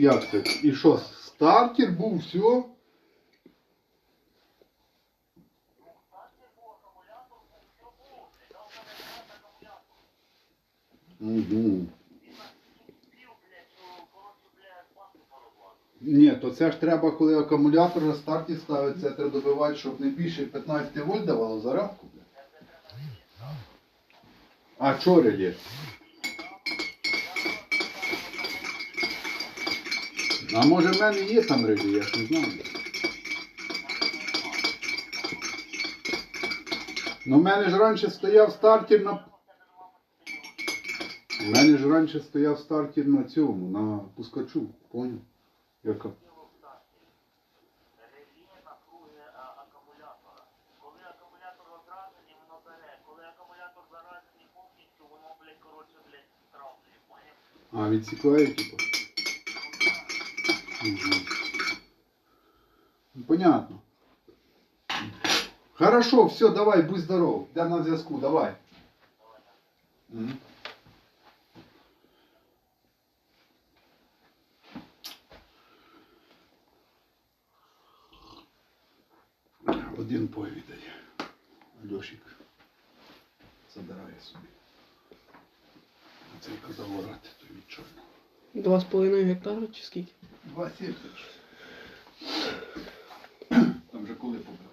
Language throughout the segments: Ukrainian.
Як це? І що, стартер був, все? Угу. Ні, то це ж треба, коли акумулятор на старті ставиться, треба добивати, щоб не більше 15 вольт давало зарядку. А чого А може в мене є там реле, я ж не знаю. Ну в мене ж раніше стояв стартер на. У мене ж раніше стояв стартер на цьому, на пускачу, поняв? Яка? А, відсікає, типу. Угу. Понятно. Хорошо, все, давай, будь здоров. Йдемо на зв'язку, давай. Один повідає. Льошик забирає собі. А цей казав орати, то від чорного. Два з половиною гектара чи скільки? Два сітки. Там же коли побив.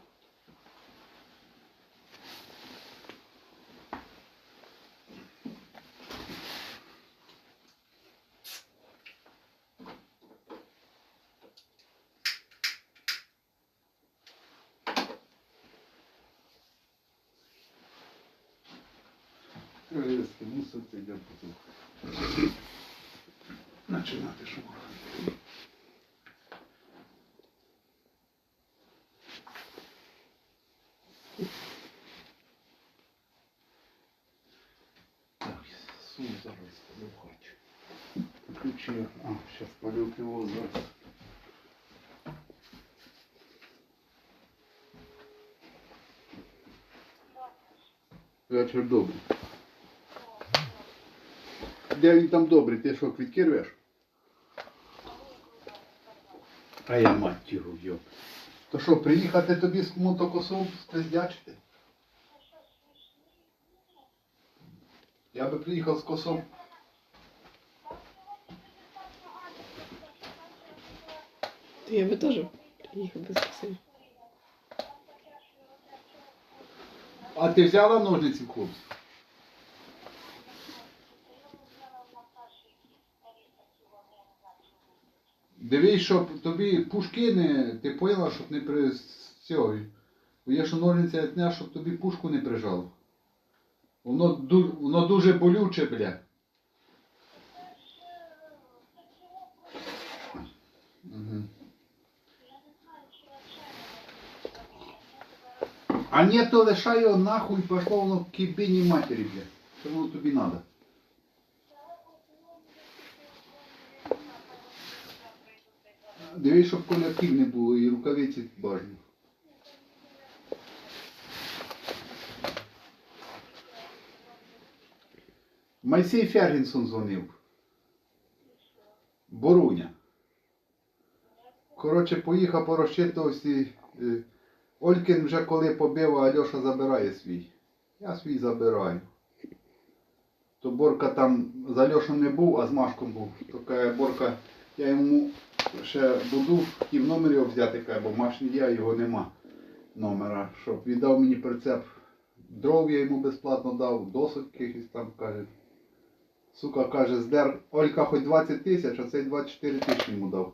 Резки, мусити йде потух. Начинати шумати. Так, сум зараз спалю в. Включи. А, зараз спалю пиво зараз. Вечір добрий. Де він там добрий? Ти що, квітки рвеш? А я мать його йоп. То що, приїхати тобі з мотокосом спиздячити? Я би приїхав з косом. Я би теж приїхав без коси. А ти взяла ножниці в хлопців? Дивись, щоб тобі пушки не. Ти поняла, щоб не при цього. Є що ножниця дня, щоб тобі пушку не прижало. Воно, воно дуже болюче, бля. Угу. А ні, то лишай його нахуй, пошло воно к кибині матері, бля. Що воно тобі надо? Дивись, щоб коляків не було і рукавиці бажано. Майсей Фергінсон дзвонив. Боруня. Коротше, поїхав по розчитувався. е, Олькін вже коли побив, а Альоша забирає свій. Я свій забираю. То Борка там з Альошем не був, а з Машком був. То каже, Борка, я йому ще буду хотів номер його взяти, каже, бо Маш не а його нема номера. Щоб віддав мені прицеп. Дров я йому безплатно дав, досок якийсь там каже. Сука каже, здер Олька хоч 20 тисяч, а цей 24 тисячі йому дав.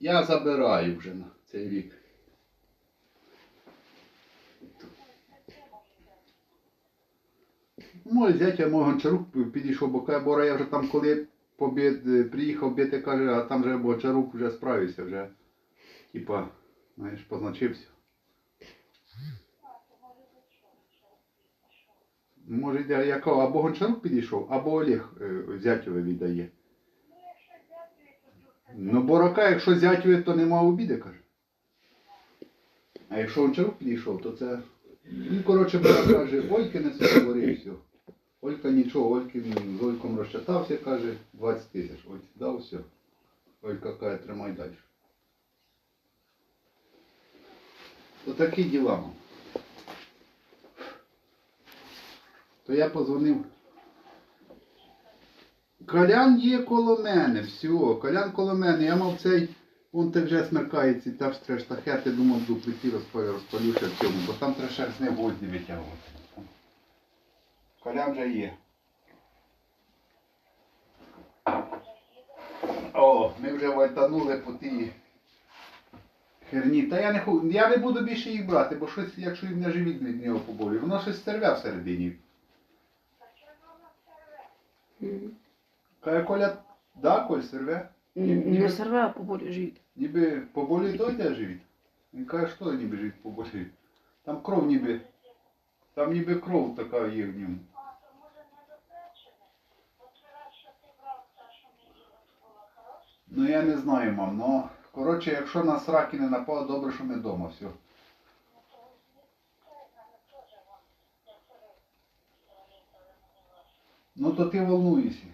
Я забираю вже на цей рік. Мой зятя мого Гончарук підійшов, бо каже, Бора, я вже там коли побід, приїхав бити, каже, а там вже Гончарук вже справився, вже, типа, знаєш, позначився. Може якого, або Гончарук підійшов, або Олег е, зятьове віддає. Ну, Борока, якщо зятьове, то нема обіди, каже. А якщо Гончарук підійшов, то це. Ну, коротше, Бора каже, ой, не говорив все. Олька нічого, Ольки з Ольком розчитався, каже, 20 тисяч. Ось дав все. Олька каже, тримай далі. То такі діла. мам. То я позвонив. Колян є коло мене, все, колян коло мене. Я мав цей, вон так вже смеркається, там ж треба штахети, думав, прийти, розпалю, розпалю ще в цьому, бо там треба ще з не гвозді витягувати. Колян вже є. О, ми вже вальтанули по тій херні. Та я не я не буду більше їх брати, бо щось, якщо їм не живіт від нього поболює, воно щось серве всередині. Коля, да, Коль, серве? Не сорве, а поболі живіт. Ніби поболює той тебе живіт. Він каже, що ніби живіт поболює. Там кров ніби. Там ніби кров така є в ньому. Ну я не знаю, мам, ну коротше, якщо нас раки не напало, добре, що ми вдома, все. Ну то ти волнуєшся.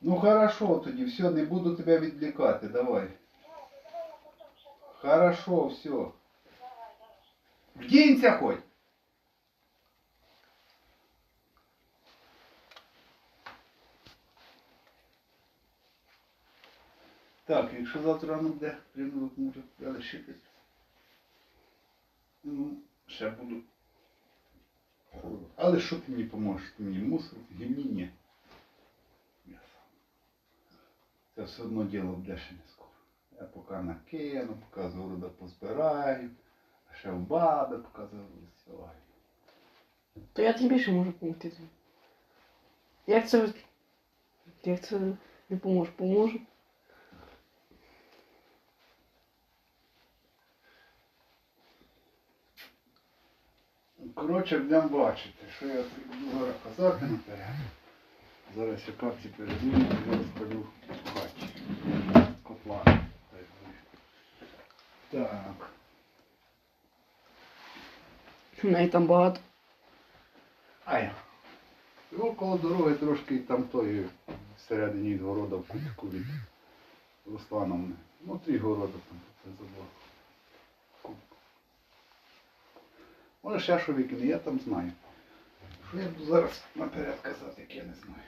Ну хорошо тоді, все, не буду тебе відвлікати, давай. Хорошо, все. Вдінься хоч. Так, якщо завтра рано буде, приймуть, може залишити. Ну, ще буду. Але що ти мені поможеш? Ти мені мусор, гімні ні. Це все одно діло буде не скоро. Я поки накину, поки з города позбираю, ще в баби поки зависаю. То я тобі більше можу допомогти. Як це. Як це не поможу? Поможу. Коротше, будемо бачити, що я буду казати наперед. Зараз я капці передумаю, я розпалю в хаті. Котла. Так. Навіть там багато. Ай. Його коло дороги трошки там той всередині города в кутку від Руслановни. Внутрі города там це забор. Може ще що викине, я там знаю. Що я буду зараз наперед казати, як я не знаю.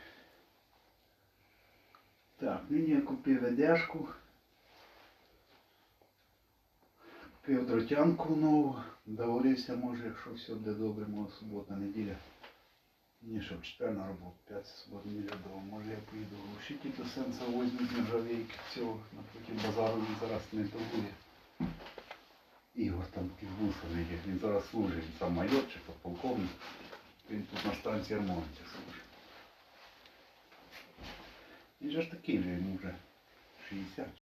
Так, нині я купив ведешку. Купив дротянку нову. Договорився, може, якщо все буде добре, може субота, неділя. Ні, щоб четвер на роботу, п'ять субота, неділя. Може я поїду в Лушиті до сенса возьму з нержавейки цього напроти базару, зараз не торгує. Ігор там підвусаний, є, він зараз служить, він сам майор чи полковник. Він тут на станції армонті служить. Він же ж такий же, йому вже 60.